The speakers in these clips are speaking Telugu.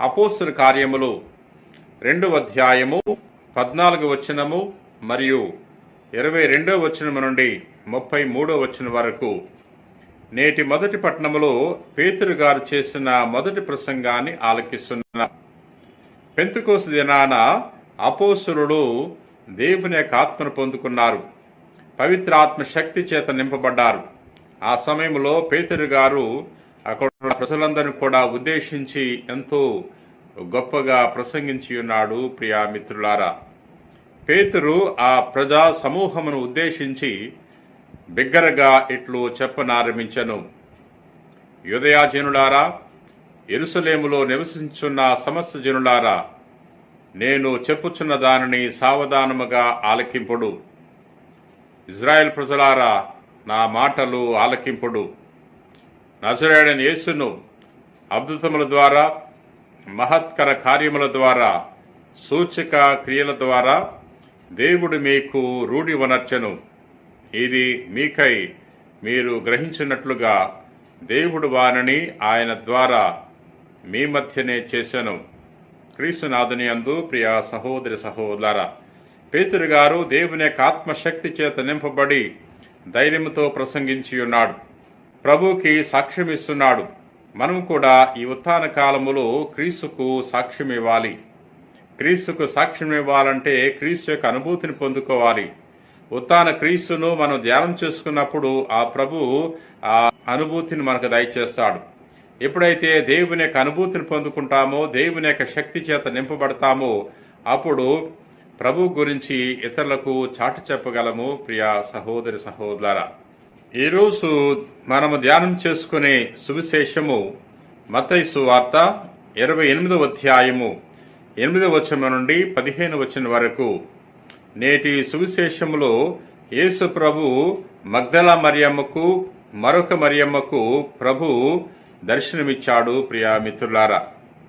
అపోస్తుల కార్యములు రెండవ అధ్యాయము పద్నాలుగు వచనము మరియు ఇరవై రెండవ వచనము నుండి ముప్పై మూడవ వచనం వరకు. నేటి మొదటి పట్టణములో పేతురు గారు చేసిన మొదటి ప్రసంగాన్ని ఆలకిస్తున్నా పెంతుకోసు దినాన అపోసురుడు దేవుని యొక్క ఆత్మను పొందుకున్నారు. పవిత్ర ఆత్మ శక్తి చేత నింపబడ్డారు. ఆ సమయంలో పేతురు గారు అక్కడ ఉన్న ప్రజలందరినీ కూడా ఉద్దేశించి ఎంతో గొప్పగా ప్రసంగించి ఉన్నాడు ప్రియా మిత్రులారా. పేతురు ఆ ప్రజా సమూహమును ఉద్దేశించి బిగ్గరగా ఇట్లు చెప్పనారంభించను యుదయాజనులారా ఎరుసలేములో నివసించున్న సమస్త జనులారా నేను చెప్పుచున్న దానిని సావధానముగా ఆలకింపుడు. ఇజ్రాయెల్ ప్రజలారా నా మాటలు ఆలకింపుడు. నజరేడని యేసును అద్భుతముల ద్వారా మహత్కర కార్యముల ద్వారా సూచక క్రియల ద్వారా దేవుడు మీకు రూఢి వనర్చను. ఇది మీకై మీరు గ్రహించినట్లుగా దేవుడు వానని ఆయన ద్వారా మీ మధ్యనే చేశాను క్రీస్తునాథుని అందు ప్రియ సహోదరి సహోదర పేతురు గారు దేవుని యొక్క ఆత్మశక్తి చేత నింపబడి ధైర్యంతో ప్రసంగించి ఉన్నాడు ప్రభుకి సాక్ష్యం ఇస్తున్నాడు మనం కూడా ఈ ఉత్థాన కాలములో క్రీస్తుకు సాక్ష్యం ఇవ్వాలి క్రీస్తుకు సాక్ష్యం ఇవ్వాలంటే క్రీస్తు యొక్క అనుభూతిని పొందుకోవాలి. ఉత్తాన క్రీస్తును మనం ధ్యానం చేసుకున్నప్పుడు ఆ ప్రభు ఆ అనుభూతిని మనకు దయచేస్తాడు. ఎప్పుడైతే దేవుని యొక్క అనుభూతిని పొందుకుంటామో దేవుని యొక్క శక్తి చేత నింపబడతామో అప్పుడు ప్రభు గురించి ఇతరులకు చాటు చెప్పగలము ప్రియ సహోదరి సహోదర ఈరోజు మనము ధ్యానం చేసుకునే సువిశేషము మతైసు వార్త ఇరవై ఎనిమిదవ అధ్యాయము. ఎనిమిదవ వచనం నుండి పదిహేను వచనం వరకు. నేటి సువిశేషములో యేసు ప్రభు మగ్దల మరియమ్మకు మరొక మరియమ్మకు ప్రభు దర్శనమిచ్చాడు ప్రియా మిత్రులారా.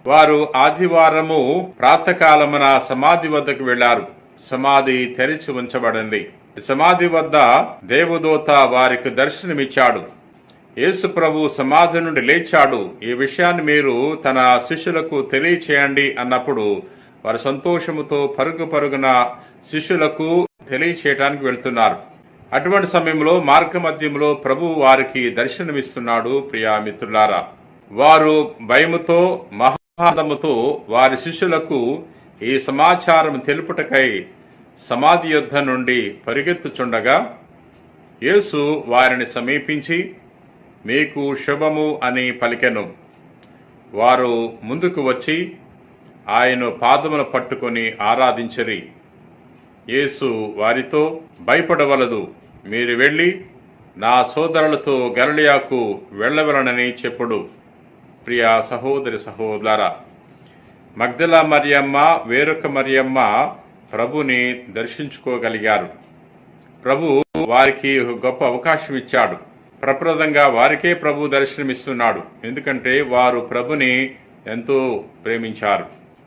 వారు ఆదివారము ప్రాతకాలమున సమాధి వద్దకు వెళ్ళారు సమాధి తెరిచి ఉంచబడింది. సమాధి వద్ద దేవదూత వారికి దర్శనమిచ్చాడు. యేసు ప్రభు సమాధి నుండి లేచాడు. ఈ విషయాన్ని మీరు తన శిష్యులకు తెలియచేయండి అన్నప్పుడు వారు సంతోషముతో పరుగు పరుగున శిష్యులకు తెలియచేయటానికి వెళ్తున్నారు. అటువంటి సమయంలో మార్గ మధ్యంలో ప్రభు వారికి దర్శనమిస్తున్నాడు ప్రియా మిత్రులారా. వారు భయముతో మహాదముతో వారి శిష్యులకు ఈ సమాచారం తెలుపుటకై సమాధి యుద్ధ నుండి పరిగెత్తుచుండగా యేసు వారిని సమీపించి మీకు శుభము అని పలికెను. వారు ముందుకు వచ్చి ఆయన పాదములు పట్టుకొని ఆరాధించరి. యేసు వారితో భయపడవలదు మీరు వెళ్ళి నా సోదరులతో గరళియాకు వెళ్ళవలనని చెప్పుడు. ప్రియా సహోదరి సహోదరా మగ్దల మరియమ్మ వేరొక మరియమ్మ ప్రభుని దర్శించుకోగలిగారు. ప్రభు వారికి గొప్ప అవకాశం ఇచ్చాడు. ప్రప్రదంగా వారికే ప్రభు దర్శనమిస్తున్నాడు. ఎందుకంటే వారు ప్రభుని ఎంతో ప్రేమించారు.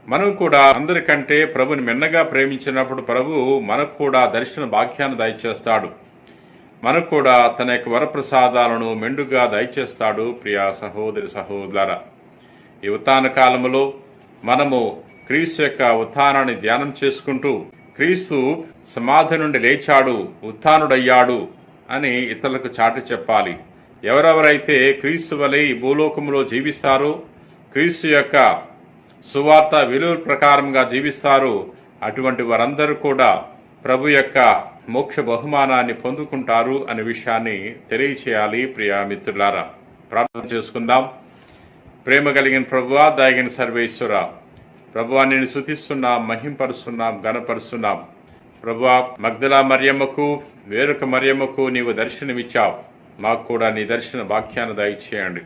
మనం కూడా అందరికంటే ప్రభుని మిన్నగా ప్రేమించినప్పుడు ప్రభు మనకు కూడా దర్శన భాగ్యాన్ని దయచేస్తాడు. మనకు కూడా తన యొక్క వరప్రసాదాలను మెండుగా దయచేస్తాడు ప్రియా సహోదరి సహోదర ఈ ఉత్తాన కాలములో మనము క్రీస్తు యొక్క ఉత్థానాన్ని ధ్యానం చేసుకుంటూ క్రీస్తు సమాధి నుండి లేచాడు ఉత్థానుడయ్యాడు అని ఇతరులకు చాటి చెప్పాలి. ఎవరెవరైతే క్రీస్తు వలె ఈ భూలోకంలో జీవిస్తారో క్రీస్తు యొక్క సువార్త విలువ ప్రకారంగా జీవిస్తారు అటువంటి వారందరూ కూడా ప్రభు యొక్క మోక్ష బహుమానాన్ని పొందుకుంటారు అనే విషయాన్ని తెలియచేయాలి ప్రియా మిత్రులారా. ప్రార్థన చేసుకుందాం. ప్రేమ కలిగిన ప్రభువా దాగిన సర్వేశ్వర ప్రభువా నేను శుతిస్తున్నాం మహింపరుస్తున్నాం గణపరుస్తున్నాం ప్రభువా మగ్ధలా మరియమ్మకు వేరొక మరియమ్మకు నీవు దర్శనమిచ్చావు. మాకు కూడా నీ దర్శన వాక్యాన్ని దయచేయండి.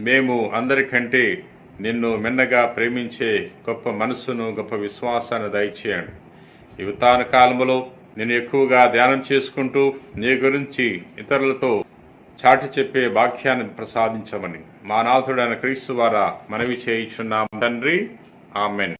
మేము అందరికంటే నిన్ను మిన్నగా ప్రేమించే గొప్ప మనస్సును గొప్ప విశ్వాసాన్ని దయచేయండి. ఈ కాలంలో నేను ఎక్కువగా ధ్యానం చేసుకుంటూ నీ గురించి ఇతరులతో చాటి చెప్పే వాక్యాన్ని ప్రసాదించమని మా నాథుడైన క్రీస్తు ద్వారా మనవి చేయించున్నాం. తండ్రి ఆమెన్